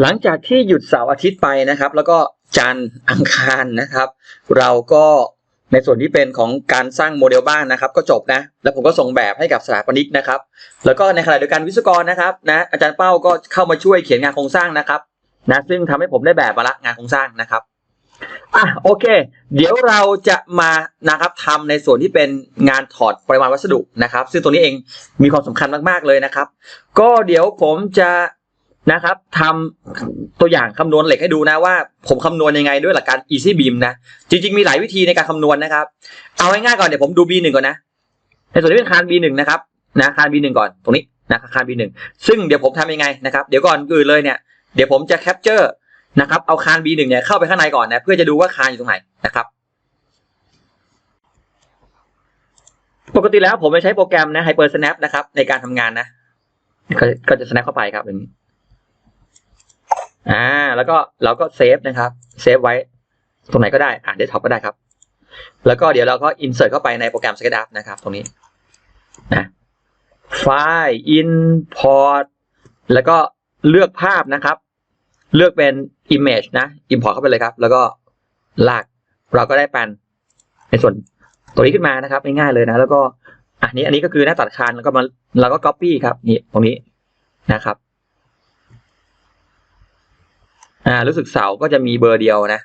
หลังจากที่หยุดเสาร์อาทิตย์ไปนะครับ แล้วก็จันทร์อังคารนะครับ เราก็ในส่วนที่เป็นของการสร้างโมเดลบ้านนะครับ ก็จบนะ แล้วผมก็ส่งแบบให้กับสถาปนิกนะครับ แล้วก็ในขณะเดียวกันวิศวกรนะครับนะอาจารย์เป้าก็เข้ามาช่วยเขียนงานโครงสร้างนะครับนะซึ่งทำให้ผมได้แบบมาละงานโครงสร้างนะครับอะโอเค เดี๋ยวเราจะมานะครับทำในส่วนที่เป็นงานถอดปริมาณวัสดุนะครับ ซึ่งตัวนี้เองมีความสำคัญมากๆเลยนะครับ ก็เดี๋ยวผมจะ นะครับทำตัวอย่างคำนวณเหล็กให้ดูนะว่า ผมคำนวณยังไงด้วยหลักการ easy beam นะ จริง ๆ มีหลายวิธีในการคำนวณนะครับ เอาง่ายๆก่อนเดี๋ยวผมดู B1 ก่อนนะ ในส่วนที่เป็นคาน B1 นะครับนะคาน B1 ก่อนตรงนี้นะคาน B1 ซึ่งเดี๋ยวผมทำยังไงนะครับเดี๋ยวก่อนอื่นเลยเนี่ยเดี๋ยวผมจะแคปเจอร์นะครับเอาคาน B1 เนี่ยเข้าไปข้างในก่อนนะเพื่อจะดูว่าคานอยู่ตรงไหนนะครับปกติแล้วผมจะใช้โปรแกรมนะ Hyper Snap นะครับในการทำงานนะ ก็ก็จะ snap เข้าไปครับอย่างนี้ อ่า แล้วก็เราก็เซฟนะครับ เซฟไว้ ตรงไหนก็ได้ อ่าเดสก์ท็อปก็ได้ครับ แล้วก็เดี๋ยวเราก็ insert เข้าไปในโปรแกรม SketchUp นะครับ ตรงนี้นะไฟล์ import แล้วก็เลือกภาพนะครับ เลือกเป็น image นะ import เข้าไปเลยครับ แล้วก็ลาก เราก็ได้แปลนในส่วนตัวนี้ขึ้นมานะครับง่ายๆเลยนะ แล้วก็อันนี้อันนี้ก็คือหน้าตัดคานแล้วก็มาเราก็ copy ครับนี่ตรงนี้นะครับ อ่า รู้สึกเสาก็จะมีเบอร์เดียวนะ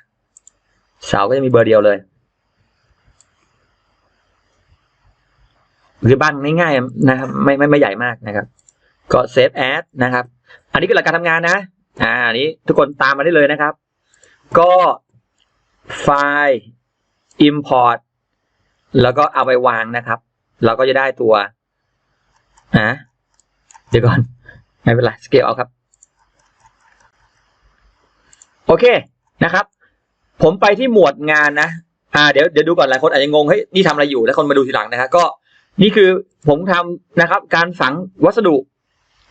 เสาก็จะมีเบอร์เดียวเลยคือบ้านง่ายๆนะครับ ไม่ไม่ไม่ใหญ่มากนะครับ ก็เซฟแอดนะครับ อันนี้คือหลักการทำงานนะ อ่าอันนี้ทุกคนตามมาได้เลยนะครับ ก็ไฟล์ import แล้วก็เอาไปวางนะครับ เราก็จะได้ตัวอะเดี๋ยวก่อน ไม่เป็นไร สเกลเอาครับ โอเคนะครับ ผมไปที่หมวดงานนะอ่าเดี๋ยวเดี๋ยวดูก่อนหลายคนอาจจะงงเฮ้ยนี่ทำอะไรอยู่แล้วคนมาดูทีหลังนะครับก็นี่คือผมทำนะครับ การฝังวัสดุ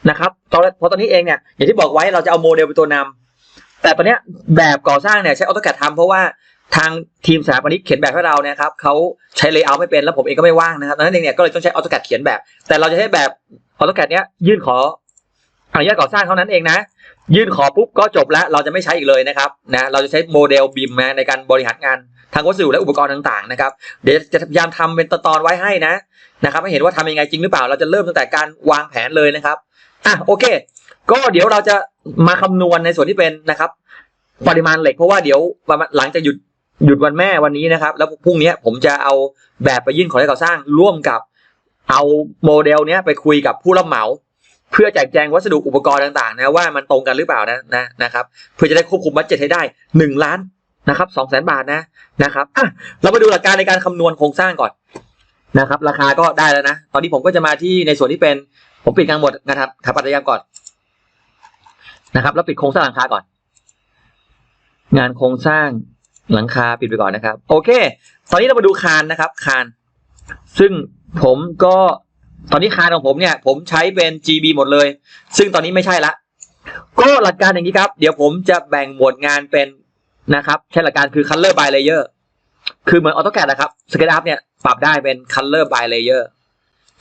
นะครับตอนพราะตอนนี้เองเนี่ยอย่างที่บอกไว้เราจะเอาโมเดลเป็นตัวนำแต่ตอนเนี้ยแบบก่อสร้างเนี่ยใช้ออโตแคดทำเพราะว่าทางทีมสถาปนิกเขียนแบบให้เราเนี่ยครับเขาใช้เลเยอร์ไม่เป็นแล้วผมเองก็ไม่ว่างนะครับดังนั้นเองเนี่ยก็เลยต้องใช้ออโตแคดเขียนแบบ แต่เราจะใช้แบบออโตแคดเนี้ยยื่นขออนุญาตก่อสร้างเท่านั้นเองนะ ยื่นขอปุ๊บก็จบแล้วเราจะไม่ใช้อีกเลยนะครับนะเราจะใช้โมเดลบิมในการบริหารงานทางวัสดุและอุปกรณ์ต่างๆนะครับเดี๋ยวจะพยายามทำเป็นตอนๆไว้ให้นะนะครับให้เห็นว่าทำยังไงจริงหรือเปล่า เราจะเริ่มตั้งแต่การวางแผนเลยนะครับอะโอเค ก็เดี๋ยวเราจะมาคำนวณในส่วนที่เป็นนะครับ ปริมาณเหล็กเพราะว่าเดี๋ยวหลังจากหยุดหยุดวันแม่วันนี้นะครับ แล้วพรุ่งนี้ผมจะเอาแบบไปยื่นขอให้ก่อสร้างร่วมกับเอาโมเดลเนี้ยไปคุยกับผู้รับเหมา เพื่อแจกแจงวัสดุอุปกรณ์ต่างๆนะว่ามันตรงกันหรือเปล่านะนะนะครับเพื่อจะได้ควบคุมบัตเจ็ตให้ได้หนึ่งล้านนะครับสองแสนบาทนะนะครับอะเรามาดูหลักการในการคำนวณโครงสร้างก่อนนะครับ ราคาก็ได้แล้วนะ ตอนนี้ผมก็จะมาที่ในส่วนที่เป็นผมปิดการหมดนะครับถาปัตยกรรมก่อนนะครับ แล้วปิดโครงสร้างหลังคาก่อน งานโครงสร้างหลังคาปิดไปก่อนนะครับ โอเค ตอนนี้เรามาดูคานนะครับ คาน ซึ่งผมก็ ตอนนี้คานของผมเนี่ยผมใช้เป็น GB หมดเลย ซึ่งตอนนี้ไม่ใช่ละ ก็หลักการอย่างนี้ครับ เดี๋ยวผมจะแบ่งหมวดงานเป็นนะครับใช้หลักการคือ color by layer คือเหมือน AutoCAD นะครับ SketchUp เนี่ยปรับได้เป็น color by layer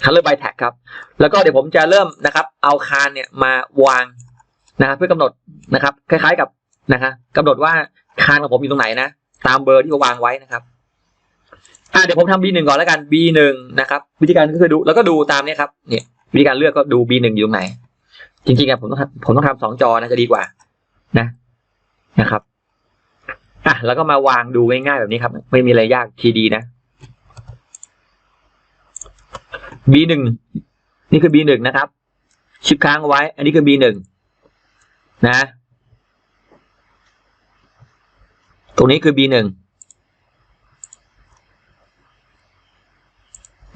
color by tag ครับ แล้วก็เดี๋ยวผมจะเริ่มนะครับ เอาคานเนี่ยมาวางนะครับเพื่อกำหนดนะครับ คล้ายๆกับนะครับกำหนดว่าคานของผมอยู่ตรงไหนนะ ตามเบอร์ที่เขาวางไว้นะครับ อ่าเดี๋ยวผมทำ B1 ก่อนแล้วกัน B1 นะครับ วิธีการก็คือดูแล้วก็ดูตามเนี้ยครับเนี่ยวิธีการเลือกก็ดู B1 อยู่ตรงไหน จริงๆอะผมต้องผมต้องทำสองจอนะจะดีกว่า นะนะครับอะแล้วก็มาวางดูง่ายๆแบบนี้ครับ ไม่มีอะไรยากทีดีนะ B1 นี่คือ B1 นะครับ ชิปค้างเอาไว้ อันนี้คือ B1 นะ ตรงนี้คือ B1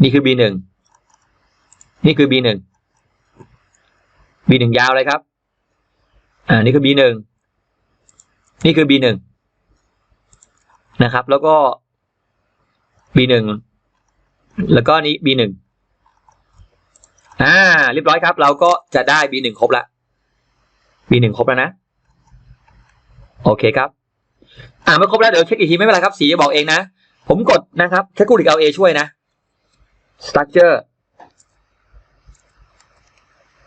นี่คือ B1 นี่คือ B1 B1 ยาวเลยครับ อ่า นี่คือ B1 นี่คือ B1 นะครับ แล้วก็ B1 แล้วก็นี้ B1 อ่า เรียบร้อยครับ เราก็จะได้ B1 ครบละ B1 ครบแล้วนะ โอเคครับ อ่าไม่ครบแล้ว เดี๋ยวเช็คอีกทีไม่เป็นไรครับ สีจะบอกเองนะ ผมกดนะครับแค่กูดิกเอาเอช่วยนะ structure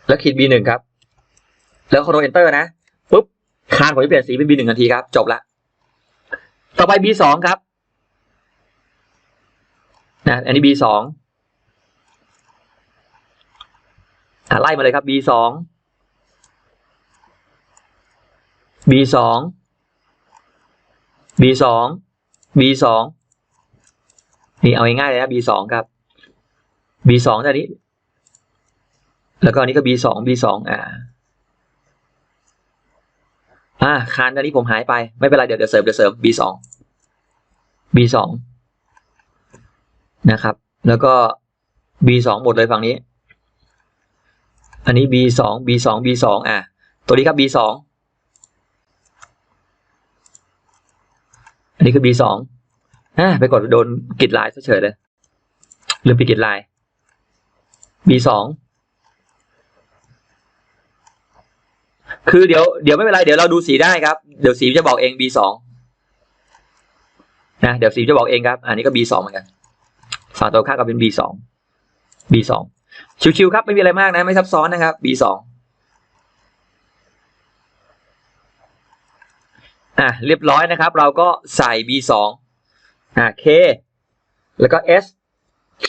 แล้วขีด B1 ครับ แล้ว control enter นะปุ๊บคานผมจะเปลี่ยนสีเป็น B หนึ่งนทีครับ จบละ ต่อไป B สองครับนะอันนี้ B สองอะไล่มาเลยครับ B สอง B สอง B สอง B สองนี่เอาง่ายๆเลยนะ B สองครับ B สองอันนี้ แล้วก็อันนี้ก็ B สอง B สองอ่าอ่าคานอันนี้ผมหายไปไม่เป็นไรเดี๋ยวเดี๋ยวเสริมเดี๋ยวเสริม B สอง B สองนะครับ แล้วก็ B สองหมดเลยฝั่งนี้ อันนี้ B สอง B สอง B สองอะตัวนี้ครับ B สองอันนี้คือ B สองอ่าไปกดโดนกิดลายเฉยเลยลืมปิดกิดลาย B สองคือเดี๋ยวเดี๋ยวไม่เป็นไร เดี๋ยวเราดูสีได้ครับ เดี๋ยวสีจะบอกเอง B สองนะเดี๋ยวสีจะบอกเองครับ อันนี้ก็ B สองเหมือนกันฝั่งตัวข้าก็เป็น B สอง B สองชิวๆครับไม่มีอะไรมากนะ ไม่ซับซ้อนนะครับ B สองอะเรียบร้อยนะครับ เราก็ใส่ B สองอะ K แล้วก็ S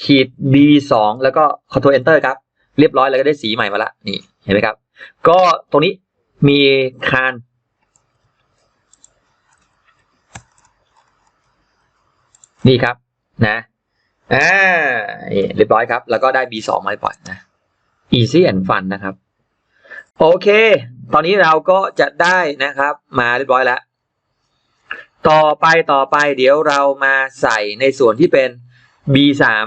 ขีด B สองแล้วก็ Ctrl Enter ครับ เรียบร้อยแล้วก็ได้สีใหม่มาละนี่เห็นไหมครับ ก็ตรงนี้มีคานนี่ครับนะอ่าเรียบร้อยครับ แล้วก็ได้ B สองมาปล่อยนะ easy and fun นะครับ โอเค ตอนนี้เราก็จะได้นะครับ มาเรียบร้อยแล้ว ต่อไปต่อไปเดี๋ยวเรามาใส่ในส่วนที่เป็น B สาม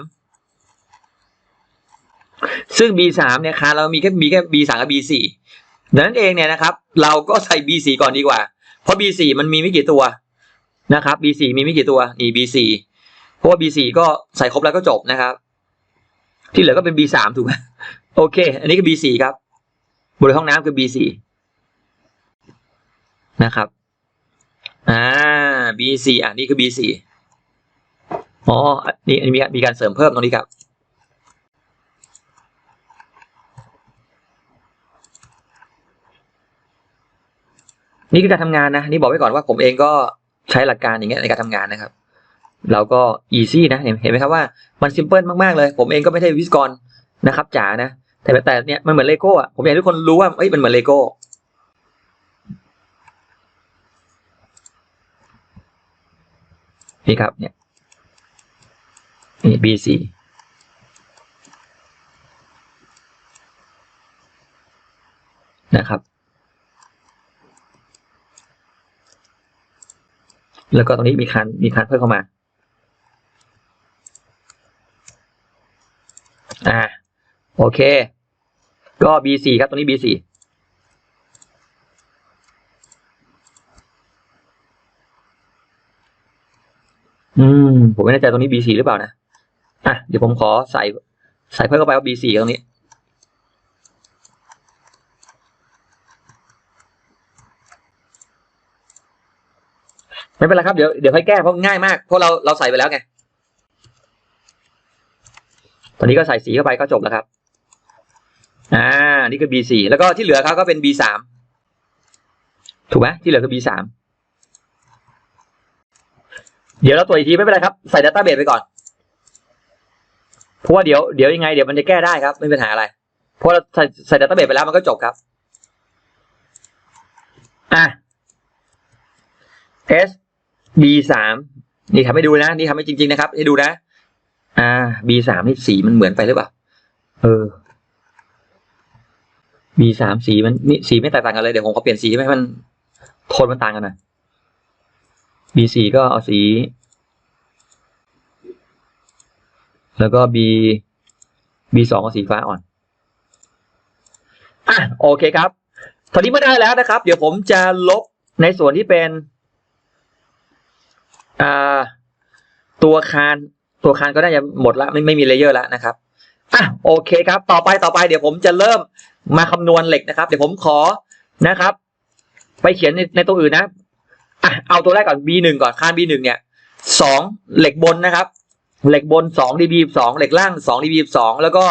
ซึ่ง B สามเนี่ยคาเรามีแค่มีแค่ B สามกับ B สี่ดังนั้นเองเนี่ยนะครับ เราก็ใส่ B สี่ก่อนดีกว่า เพราะ B สี่มันมีไม่กี่ตัวนะครับ B สี่มีไม่กี่ตัวนี่ B สี่เพราะว่า B สี่ก็ใส่ครบแล้วก็จบนะครับ ที่เหลือก็เป็น B สามถูกไหมโอเค อันนี้คือ B สี่ครับบริเวณห้องน้ำคือ B สี่นะครับ อ่า B สี่อะนี่คือ B สี่ อ๋อนี่อันนี้มีมีการเสริมเพิ่มตรงนี้ครับ นี่คือการทำงานนะ นี่บอกไว้ก่อนว่าผมเองก็ใช้หลักการอย่างเงี้ยในการทำงานนะครับ เราก็ easy นะ เห็นไหมครับว่ามัน simple มาก ๆ เลย ผมเองก็ไม่ใช่วิศกรนะครับจ๋านะ แต่แต่เนี่ยมันเหมือนเลโก้อะผมอยากให้ทุกคนรู้ว่าเอ้ยมันเหมือนเลโก้นี่ครับเนี่ย นี่ BC นะครับ แล้วก็ตรงนี้มีคันมีคันเพิ่มเข้ามา อ่า โอเค ก็ B4 ครับ ตรงนี้ B4 อืม ผมไม่แน่ใจตรงนี้ B4 หรือเปล่านะ อะเดี๋ยวผมขอใส่ใส่เพิ่มเข้าไปว่า B4 ตรงนี้ ไม่เป็นไรครับเดี๋ยวเดี๋ยวค่อยแก้เพราะง่ายมากเพราะเราเราใส่ไปแล้วไง ตอนนี้ก็ใส่สีเข้าไปก็จบแล้วครับ อ่า นี่คือ B4 แล้วก็ที่เหลือเขาก็เป็น B3 ถูกไหมที่เหลือคือ B3 เดี๋ยวเราตรวจอีกทีไม่เป็นไรครับ ใส่ Database ไปก่อน เพราะว่าเดี๋ยวเดี๋ยวยังไงเดี๋ยวมันจะแก้ได้ครับ ไม่เป็นปัญหาอะไร เพราะเราใส่ใส่ Database ไปแล้วมันก็จบครับ อะ S B สามนี่ทำให้ดูนะ นี่ทำให้จริง ๆ นะครับ ให้ดูนะ อ่า B สามนี่สีมันเหมือนไปหรือเปล่า เออ B สามสีมันนี่สีไม่แตกต่างกันเลยเดี๋ยวผมขอเปลี่ยนสีให้มันโทนมันต่างกันน่อย B สี่ก็เอาสี แล้วก็ B B สองเอาสีฟ้าอ่อน อะโอเคครับ ตอนนี้ไม่ได้แล้วนะครับ เดี๋ยวผมจะลบในส่วนที่เป็นอ่าตัวคานตัวคานก็ได้จะหมดละไม่ไม่มีเลเยอร์แล้วนะครับอะโอเคครับ ต่อไปต่อไปเดี๋ยวผมจะเริ่มมาคำนวณเหล็กนะครับ เดี๋ยวผมขอนะครับ ไปเขียนในในตัวอื่นนะอะเอาตัวแรกก่อน B หนึ่งก่อนคาน B หนึ่งเนี่ยสองเหล็กบนนะครับ เหล็กบนสอง dB สองเหล็กล่างสอง dB สองแล้วก็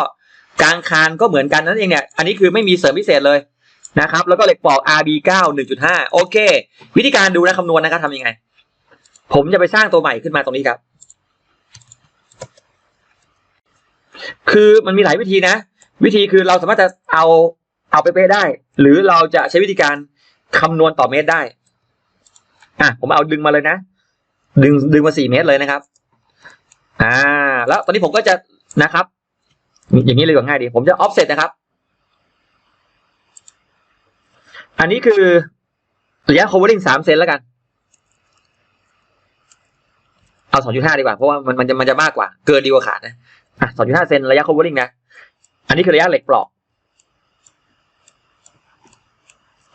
กลางคานก็เหมือนกันนั่นเองเนี่ย อันนี้คือไม่มีเสริมพิเศษเลยนะครับ แล้วก็เหล็กปอก RB9 1.5 โอเค วิธีการดูนะคำนวณนะครับทำยังไง ผมจะไปสร้างตัวใหม่ขึ้นมาตรงนี้ครับ คือมันมีหลายวิธีนะ วิธีคือเราสามารถจะเอาเอาไปเป๊ะได้ หรือเราจะใช้วิธีการคำนวณต่อเมตรได้ อะ ผมเอาดึงมาเลยนะ ดึงดึงมาสี่เมตรเลยนะครับ อ่า แล้วตอนนี้ผมก็จะนะครับ อย่างนี้เลยกว่าง่ายดี ผมจะ offset นะครับ อันนี้คือระยะ covering สามเซนแล้วกัน เอาสองจุดห้าดีกว่า เพราะว่ามันมันจะมันจะมากกว่า เกินดีกว่าขาดนะอะสองจุดห้าเซนระยะ covering นะ อันนี้คือระยะเหล็กปลอก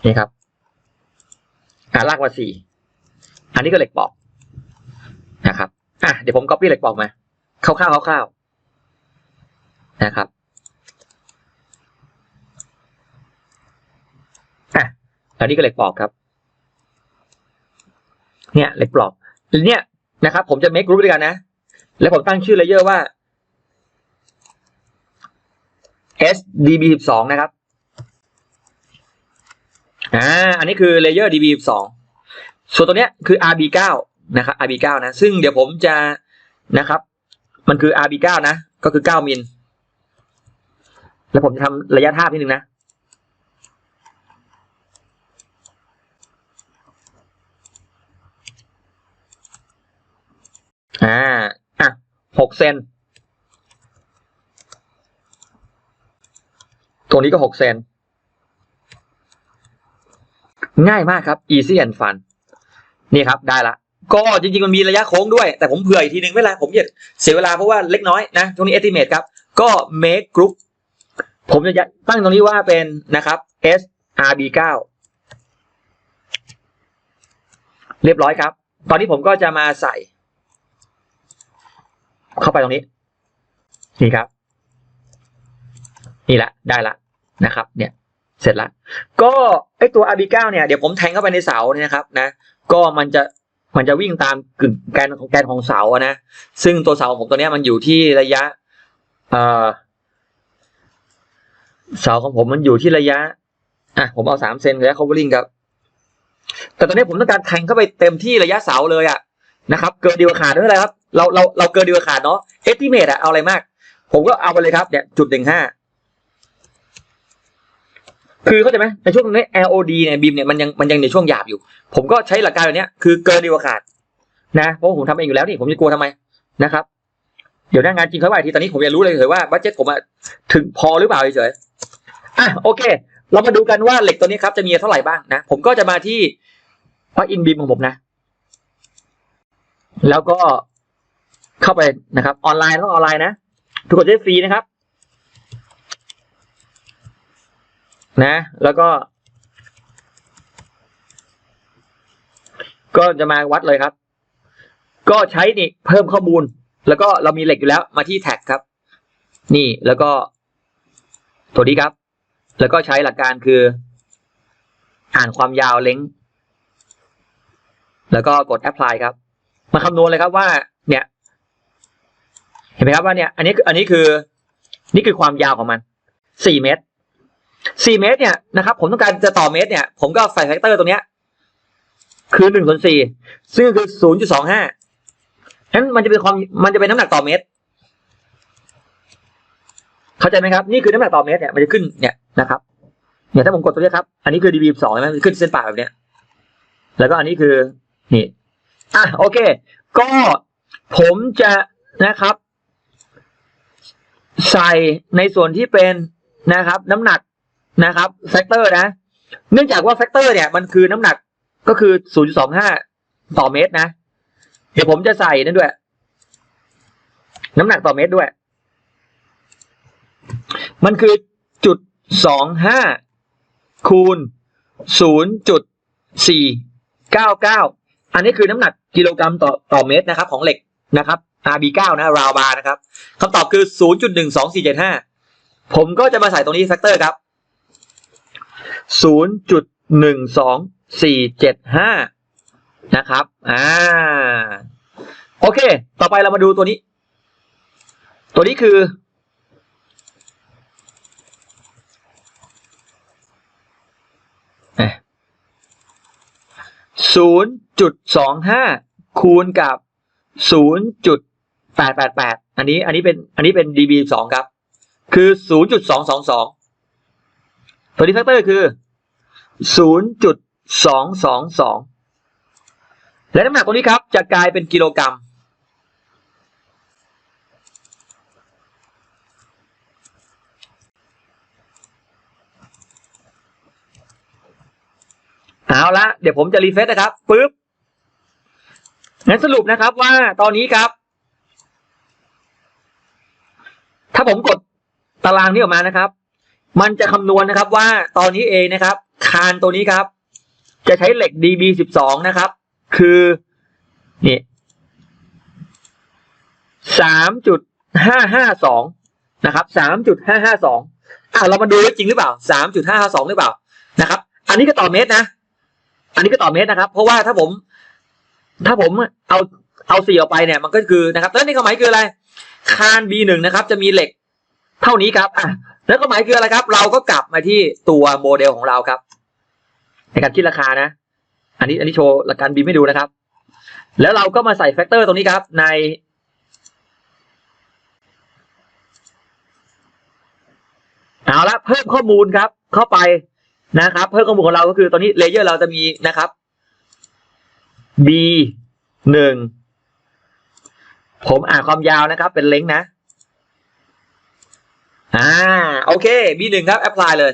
นี่ครับอ่าลากมาสี่ อันนี้ก็เหล็กปลอกนะครับ อะเดี๋ยวผม copy เหล็กปอกมาคร่าวๆคร่าวๆนะครับอะอันนี้ก็เหล็กปลอกครับ เนี่ยเหล็กปลอกเนี่ยนะครับ ผมจะ make group ด้วยกันนะ แล้วผมตั้งชื่อเลเยอร์ว่า SDB12 นะครับ อ่า อันนี้คือเลเยอร์ DB12 ส่วนตัวเนี้ยคือ RB9 นะครับ RB9 นะ ซึ่งเดี๋ยวผมจะนะครับ มันคือ RB9 นะ ก็คือ 9 มิล แล้วผมจะทำระยะทาบนิดนึงนะ อ่า อะหกเซนตัวนี้ก็หกเซน ง่ายมากครับ easy and fun นี่ครับ ได้ละ ก็จริงๆมันมีระยะโค้งด้วย แต่ผมเผื่ออีกทีนึงไม่เป็นไรผมอยากเสียเวลาเพราะว่าเล็กน้อยนะตรงนี้ estimate ครับ ก็ make group ผมจะตั้งตรงนี้ว่าเป็นนะครับ SRB9 เรียบร้อยครับ ตอนนี้ผมก็จะมาใส่ เข้าไปตรงนี้ นี่ครับ นี่ละได้ละนะครับ เนี่ยเสร็จละก็ไอตัว RB9 เนี่ยเดี๋ยวผมแทงเข้าไปในเสาเนี่ยนะครับ นะ ก็มันจะ มันจะวิ่งตามกึ่งแกนของแกนของเสาอะนะ ซึ่งตัวเสาของผมตัวนี้มันอยู่ที่ระยะเอ่อเสาของผมมันอยู่ที่ระยะ อะ ผมเอาสามเซนระยะ covering ครับ แต่ตอนนี้ผมต้องการแทงเข้าไปเต็มที่ระยะเสาเลยอะนะครับ เกินดีกว่าขาดไม่เป็นไรครับ เราเราเราเกินดีกว่าขาดเนาะ estimate อะเอาอะไรมาก ผมก็เอาไปเลยครับเนี่ยจุดหนึ่งห้า คือเข้าใจไหมในช่วงนี้ LOD เนี่ยบีมเนี่ยมันยังมันยังในช่วงหยาบอยู่ ผมก็ใช้หลักการแบบเนี้ยคือเกินดีกว่าขาดนะเพราะผมทำเองอยู่แล้วนี่ผมจะกลัวทำไมนะครับเดี๋ยวหน้างานจริงเขาว่าทีตอนนี้ผมอยากรู้เลยเฉยว่าบัตเจ็ตผมถึงพอหรือเปล่าเฉยอะโอเค เรามาดูกันว่าเหล็กตัวนี้ครับจะมีเท่าไหร่บ้างนะ ผมก็จะมาที่พระอินบีมของผมนะ แล้วก็เข้าไปนะครับ ออนไลน์ต้องออนไลน์นะ ทุกคนจะได้ฟรีนะครับ นะ แล้วก็ ก็จะมาวัดเลยครับ ก็ใช้นี่เพิ่มข้อมูล แล้วก็เรามีเหล็กอยู่แล้ว มาที่แท็กครับ นี่แล้วก็ตัวนี้ครับ แล้วก็ใช้หลักการคือ อ่านความยาวเล้งแล้วก็กด apply ครับ มาคำนวณเลยครับว่า เนี่ย เห็นไหมครับว่าเนี่ย อันนี้คืออันนี้คือ นี่คือความยาวของมันสี่เมตร สี่เมตรเนี่ยนะครับผมต้องการจะต่อเมตรเนี่ย ผมก็ใส่แฟกเตอร์ตรงเนี้ย คือหนึ่งส่วนสี่ซึ่งคือศูนย์จุดสองห้านั้นมันจะเป็นความมันจะเป็นน้ำหนักต่อเมตร เข้าใจไหมครับ นี่คือน้ำหนักต่อเมตรเนี่ยมันจะขึ้นเนี่ยนะครับเนี่ยถ้าผมกดตัวนี้ครับ อันนี้คือ dB สองใช่ไหมขึ้นเส้นป่าแบบเนี้ย แล้วก็อันนี้คือนี่อะโอเค ก็ผมจะนะครับ ใส่ในส่วนที่เป็นนะครับ น้ำหนัก นะครับแฟกเตอร์นะ เนื่องจากว่าแฟกเตอร์เนี่ยมันคือน้ำหนักก็คือ 0.25 ต่อเมตรนะ เดี๋ยวผมจะใส่นั่นด้วย น้ำหนักต่อเมตรด้วย มันคือจุดสองห้าคูณศูนย์จุดสี่เก้าเก้าอันนี้คือน้ำหนักกิโลกรัมต่อต่อเมตรนะครับ ของเหล็กนะครับ RB9 นะราวบาร์นะครับคำตอบคือ 0.12475 ผมก็จะมาใส่ตรงนี้แฟกเตอร์ครับ 0.12475 นะครับ อ่า โอเค ต่อไปเรามาดูตัวนี้ ตัวนี้คือศูนย์จุดสองห้าคูณกับศูนย์จุดแปดแปดแปดอันนี้ อันนี้เป็น อันนี้เป็น dB งครับ คือศูนย์จุดสองสองสอง ตัวนี้แฟกเตอร์คือศูนย์จุดสองสองสองและน้ำหนักตรงนี้ครับ จะกลายเป็นกิโลกรัม เอาละเดี๋ยวผมจะรีเฟซนะครับปึ๊บงั้นสรุปนะครับว่าตอนนี้ครับ ถ้าผมกดตารางนี้ออกมานะครับ มันจะคำนวณนะครับว่าตอนนี้เองนะครับ คานตัวนี้ครับ จะใช้เหล็ก DB สิบสองนะครับ คือนี่สามจุดห้าห้าสองนะครับสามจุดห้าห้าสองอะเรามาดูว่าจริงหรือเปล่าสามจุดห้าห้าสองหรือเปล่านะครับ อันนี้ก็ต่อเมตรนะ อันนี้ก็ต่อเมตรนะครับ เพราะว่าถ้าผม ถ้าผมเอาเอาสี่ออกไปเนี่ย มันก็คือนะครับแล้วนี่ความหมายคืออะไร คาน B หนึ่งนะครับ จะมีเหล็ก เท่านี้ครับอะ แล้วก็หมายคืออะไรครับ เราก็กลับมาที่ตัวโมเดลของเราครับ ในการคิดราคานะ อันนี้อันนี้โชว์หลักการบีไม่ดูนะครับ แล้วเราก็มาใส่แฟกเตอร์ตรงนี้ครับ ใน เอาละเพิ่มข้อมูลครับ เข้าไปนะครับ เพิ่มข้อมูลของเราก็คือตอนนี้เลเยอร์เราจะมีนะครับ B หนึ่งผมอ่านความยาวนะครับ เป็นเล้งนะ อ่าโอเค B หนึ่งครับแอพพลายเลย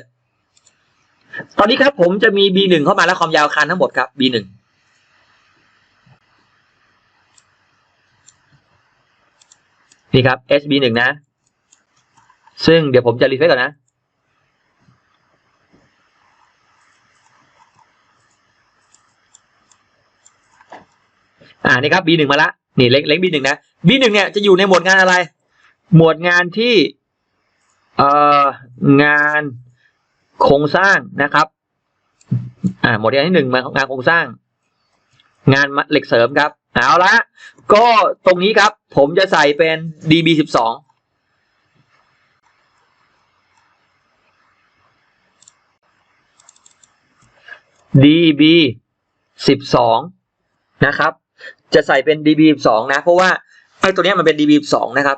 ตอนนี้ครับผมจะมี B หนึ่งเข้ามาแล้วความยาวคันทั้งหมดครับ B หนึ่งนี่ครับ HB หนึ่งนะ ซึ่งเดี๋ยวผมจะรีเฟซก่อนนะ อ่านี่ครับ B หนึ่งมาละนี่เล็กเล็ก B หนึ่งนะ B หนึ่งเนี่ยจะอยู่ในหมวดงานอะไร หมวดงานที่ งานโครงสร้างนะครับอ่าหมวดงานที่หนึ่งมางานโครงสร้าง งานเหล็กเสริมครับเอาละก็ตรงนี้ครับผมจะใส่เป็น DB สิบสอง DB สิบสองนะครับ จะใส่เป็น DB สิบสองนะ เพราะว่าไอ้ตัวเนี้ยมันเป็น DB สิบสองนะครับ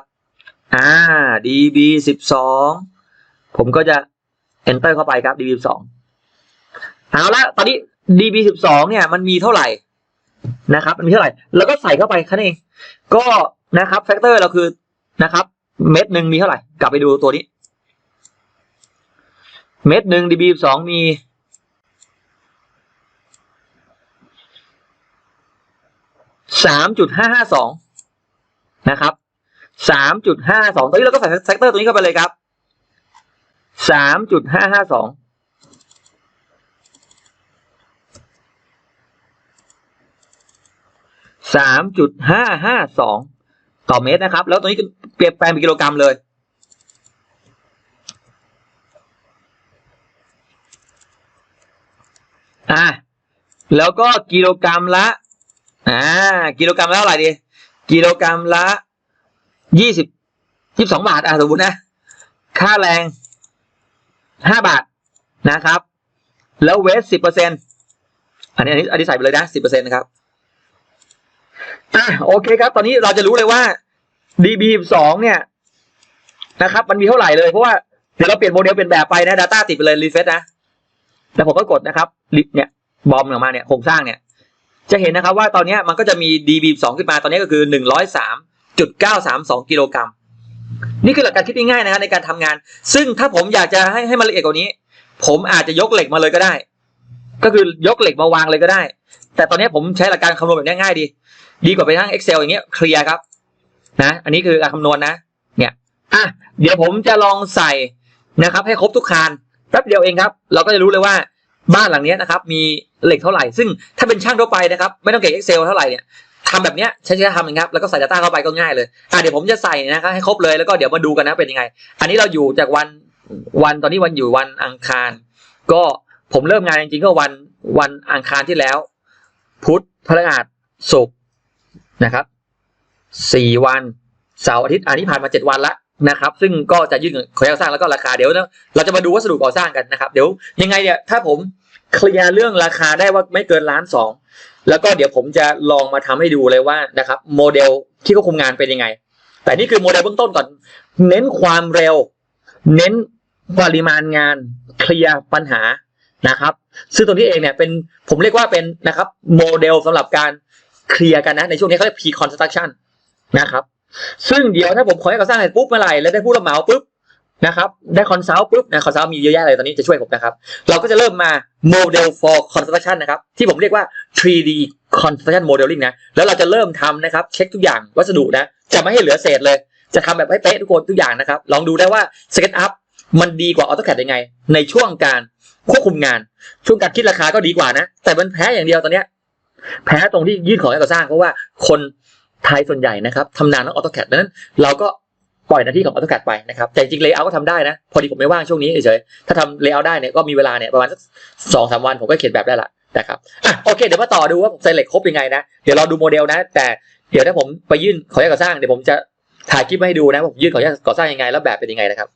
อ่า DB สิบสองผมก็จะ enter เข้าไปครับ DB สิบสองเอาละตอนนี้ DB สิบสองเนี่ยมันมีเท่าไหร่นะครับมันมีเท่าไหร่ แล้วก็ใส่เข้าไปแค่นั้นเอง ก็นะครับแฟกเตอร์เราคือนะครับเม็ดหนึ่งมีเท่าไหร่ กลับไปดูตัวนี้ เม็ดหนึ่ง DB สิบสองมีสามจุดห้าห้าสองนะครับ สามจุดห้าสองตอนนี้เราก็ใส่แฟกเตอร์ตัวนี้เข้าไปเลยครับสามจุดห้าห้าสองสามจุดห้าห้าสองต่อเมตรนะครับ แล้วตัวนี้เปลี่ยนแปลงเป็นกิโลกรัมเลยอ่าแล้วก็กิโลกรัมละอ่ากิโลกรัมละเท่าไหร่ดี กิโลกรัมละ ยี่สิบยี่สิบสองบาทอะสมมตินะ ค่าแรงห้าบาทนะครับ แล้วเวสสิบเปอร์เซ็นอันนี้อันนี้อันนี้ใส่ไปเลยนะสิบเปอร์เซ็นต์นะครับอะโอเคครับ ตอนนี้เราจะรู้เลยว่า DB สองเนี่ยนะครับ มันมีเท่าไหร่เลยเพราะว่าเดี๋ยวเราเปลี่ยนโมเดลเป็นแบบไปนะ Data ติดไปเลยรีเฟซนะแล้วผมก็กดนะครับลิเนี่ยบอมออกมาเนี่ยโครงสร้างเนี่ย จะเห็นนะครับว่าตอนนี้มันก็จะมี DB สองขึ้นมาตอนนี้ก็คือหนึ่งร้อยสาม จุดเก้าสามสองกิโลกรัมนี่คือหลักการคิดง่ายๆนะครับในการทำงาน ซึ่งถ้าผมอยากจะให้ให้มันละเอียดกว่านี้ ผมอาจจะยกเหล็กมาเลยก็ได้ ก็คือยกเหล็กมาวางเลยก็ได้ แต่ตอนนี้ผมใช้หลักการคำนวณแบบง่ายๆดี ดีกว่าไปทั้ง Excel อย่างเงี้ยเคลียร์ครับ นะ อันนี้คือการคำนวณนะ เนี่ยอะเดี๋ยวผมจะลองใส่นะครับ ให้ครบทุกคานแป๊บเดียวเองครับ เราก็จะรู้เลยว่าบ้านหลังนี้นะครับ มีเหล็กเท่าไหร่ ซึ่งถ้าเป็นช่างทั่วไปนะครับ ไม่ต้องเก่ง Excel เท่าไหร่เนี่ย ทำแบบเนี้ยใช้ใช้ทำนะครับแล้วก็ใส่ Data เข้าไปก็ง่ายเลยอะเดี๋ยวผมจะใส่นะครับให้ครบเลยแล้วก็เดี๋ยวมาดูกันนะเป็นยังไง อันนี้เราอยู่จากวันวันตอนนี้วันอยู่วันอังคาร ก็ผมเริ่มงานจริงๆก็วันวันอังคารที่แล้ว พุธพฤหัสศุกร์นะครับสี่วันเสาร์อาทิตย์อันนี้ผ่านมาเจ็ดวันละนะครับ ซึ่งก็จะยื่นขออตก่อสร้างแล้วก็ราคาเดี๋ยวนะเราจะมาดูวัสดุก่อสร้างกันนะครับ เดี๋ยวยังไงเนี่ยถ้าผมเคลียร์เรื่องราคาได้ว่าไม่เกินล้านสอง แล้วก็เดี๋ยวผมจะลองมาทำให้ดูเลยว่านะครับ โมเดลที่ควบคุมงานเป็นยังไง แต่นี่คือโมเดลเบื้องต้นก่อน เน้นความเร็ว เน้นปริมาณงานเคลียร์ปัญหานะครับ ซึ่งตรงนี้เองเนี่ยเป็นผมเรียกว่าเป็นนะครับโมเดลสำหรับการเคลียร์กันนะในช่วงนี้เขาเรียก pre construction นะครับ ซึ่งเดี๋ยวถ้าผมขอให้ก่อสร้างเสร็จปุ๊บเมื่อไหร่แล้วได้ผู้รับเหมาปุ๊บ นะครับ ได้คอนซัลท์ปุ๊บนะคอนซัลท์มีเยอะแยะเลยตอนนี้จะช่วยผมนะครับ เราก็จะเริ่มมาโมเดล for construction นะครับ ที่ผมเรียกว่า 3D construction modeling นะ แล้วเราจะเริ่มทำนะครับ เช็คทุกอย่างวัสดุนะ จะไม่ให้เหลือเศษเลย จะทำแบบให้เป๊ะทุกคนทุกอย่างนะครับ ลองดูได้ว่า SketchUp มันดีกว่า AutoCAD ยังไง ในช่วงการควบคุมงาน ช่วงการคิดราคาก็ดีกว่านะ แต่มันแพ้อย่างเดียวตอนเนี้ยแพ้ตรงที่ยื่นขอให้ก่อสร้างเพราะว่าคนไทยส่วนใหญ่นะครับทำนานต้อง AutoCAD ดังนั้น เราก็ ปล่อยหน้าที่ของ AutoCAD ไปนะครับ แต่จริงๆ Layout ก็ทำได้นะ พอดีผมไม่ว่างช่วงนี้เฉยๆ ถ้าทำ Layout ได้เนี่ยก็มีเวลาเนี่ยประมาณสักสองสามวันผมก็เขียนแบบได้ละนะครับ อะโอเค เดี๋ยวมาต่อดูว่าผมใส่เหล็กครบยังไงนะ เดี๋ยวเราดูโมเดลนะ แต่เดี๋ยวถ้าผมไปยื่นขออนุญาตก่อสร้างเดี๋ยวผมจะถ่ายคลิปมาให้ดูนะว่าผมยื่นขออนุญาตก่อสร้างยังไงแล้วแบบเป็นยังไงนะครับ